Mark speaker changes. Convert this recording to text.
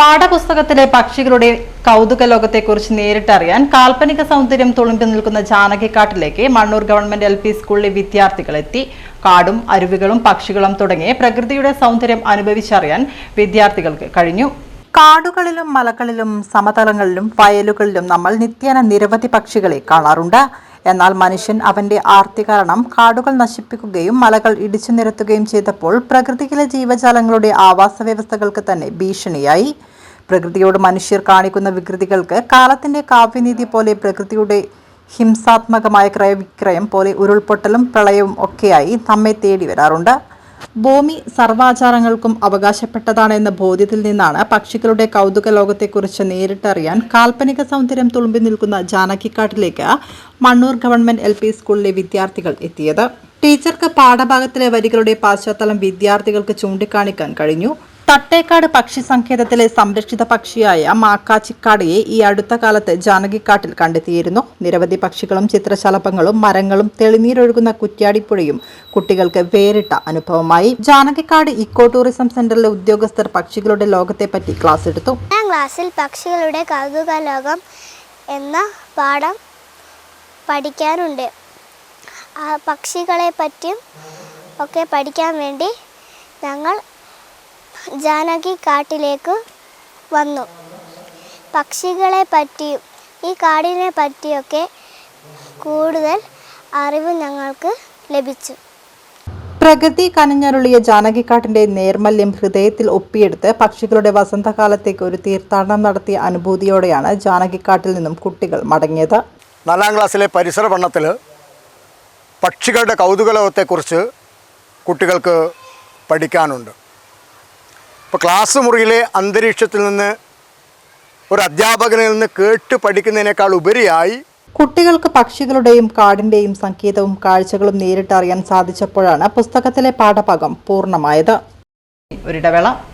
Speaker 1: പാഠപുസ്തകത്തിലെ പക്ഷികളുടെ കൗതുക ലോകത്തെക്കുറിച്ച് നേരിട്ടറിയാൻ കാൽപ്പനിക സൗന്ദര്യം തുളുമ്പി നിൽക്കുന്ന ജാനകിക്കാട്ടിലേക്ക് മണ്ണൂർ ഗവൺമെന്റ് എൽ പി സ്കൂളിലെ വിദ്യാർത്ഥികൾ എത്തി കാടും അരുവികളും പക്ഷികളും തുടങ്ങിയ പ്രകൃതിയുടെ സൗന്ദര്യം അനുഭവിച്ചറിയാൻ വിദ്യാർത്ഥികൾക്ക് കഴിഞ്ഞു. കാടുകളിലും മലകളിലും സമതലങ്ങളിലും വയലുകളിലും നമ്മൾ നിത്യേന നിരവധി പക്ഷികളെ കാണാറുണ്ട്. എന്നാൽ മനുഷ്യൻ അവന്റെ ആർത്തി കാരണം കാടുകൾ നശിപ്പിക്കുകയും മലകൾ ഇടിച്ചു നിരത്തുകയും ചെയ്തപ്പോൾ പ്രകൃതിയിലെ ജീവജാലങ്ങളുടെ ആവാസ വ്യവസ്ഥകൾക്ക് തന്നെ ഭീഷണിയായി. പ്രകൃതിയോട് മനുഷ്യർ കാണിക്കുന്ന വികൃതികൾക്ക് കാലത്തിന്റെ കാവ്യനീതി പോലെ പ്രകൃതിയുടെ ഹിംസാത്മകമായ ക്രയവിക്രയം പോലെ ഉരുൾപൊട്ടലും പ്രളയവും ഒക്കെയായി നമ്മെ തേടി വരാറുണ്ട്. ഭൂമി സർവാചാരങ്ങൾക്കും അവകാശപ്പെട്ടതാണ് എന്ന ബോധ്യത്തിൽ നിന്നാണ് പക്ഷികളുടെ കൗതുക ലോകത്തെക്കുറിച്ച് നേരിട്ടറിയാൻ കാൽപ്പനിക സൗന്ദര്യം തുളുമ്പി നിൽക്കുന്ന ജാനകിക്കാട്ടിലേക്ക് മണ്ണൂർ ഗവൺമെന്റ് എൽ സ്കൂളിലെ വിദ്യാർത്ഥികൾ എത്തിയത്. ടീച്ചർക്ക് പാഠഭാഗത്തിലെ വരികളുടെ പശ്ചാത്തലം വിദ്യാർത്ഥികൾക്ക് ചൂണ്ടിക്കാണിക്കാൻ കഴിഞ്ഞു. തട്ടേക്കാട് പക്ഷി സങ്കേതത്തിലെ സംരക്ഷിത പക്ഷിയായ മാക്കാച്ചിക്കാടയെ ഈ അടുത്ത കാലത്ത് ജാനകിക്കാട്ടിൽ കണ്ടെത്തിയിരുന്നു. നിരവധി പക്ഷികളും ചിത്രശലഭങ്ങളും മരങ്ങളും തെളിനീരൊഴുകുന്ന കുറ്റ്യാടിപ്പുഴയും കുട്ടികൾക്ക് വേറിട്ട അനുഭവമായി. ജാനകിക്കാട് ഇക്കോ ടൂറിസം സെന്ററിലെ ഉദ്യോഗസ്ഥർ പക്ഷികളുടെ ലോകത്തെപ്പറ്റി ക്ലാസ് എടുത്തു.
Speaker 2: ക്ലാസ്സിൽ പക്ഷികളുടെ കൗതുക ലോകം എന്ന പാഠം പഠിക്കാനുണ്ട്. പക്ഷികളെ പറ്റിയും ഒക്കെ പഠിക്കാൻ വേണ്ടി ഞങ്ങൾ ജാനകി കാട്ടിലേക്ക് വന്നു. പക്ഷികളെ പറ്റിയും ഈ കാടിനെ പറ്റിയൊക്കെ കൂടുതൽ അറിവ് ഞങ്ങൾക്ക് ലഭിച്ചു.
Speaker 1: പ്രകൃതി കനഞ്ഞരുളിയ ജാനകിക്കാട്ടിന്റെ നേർമല്യം ഹൃദയത്തിൽ ഒപ്പിയെടുത്ത് പക്ഷികളുടെ വസന്തകാലത്തേക്ക് ഒരു തീർത്ഥാടനം നടത്തിയ അനുഭൂതിയോടെയാണ് ജാനകിക്കാട്ടിൽ നിന്നും കുട്ടികൾ മടങ്ങിയത്.
Speaker 3: നാലാം ക്ലാസ്സിലെ പരിസര പഠനത്തിൽ പക്ഷികളുടെ കൗതുകലോകത്തെക്കുറിച്ച് കുട്ടികൾക്ക് പഠിക്കാനുണ്ട്. ഇപ്പോൾ ക്ലാസ് മുറിയിലെ അന്തരീക്ഷത്തിൽ നിന്ന് ഒരു അധ്യാപകനിൽ നിന്ന് കേട്ട് പഠിക്കുന്നതിനേക്കാൾ ഉപരിയായി
Speaker 1: കുട്ടികൾക്ക് പക്ഷികളുടെയും കാടിന്റെയും സംഗീതവും കാഴ്ചകളും നേരിട്ടറിയാൻ സാധിച്ചപ്പോഴാണ് പുസ്തകത്തിലെ പാഠഭാഗം പൂർണമായത്. ഒരിടവേള.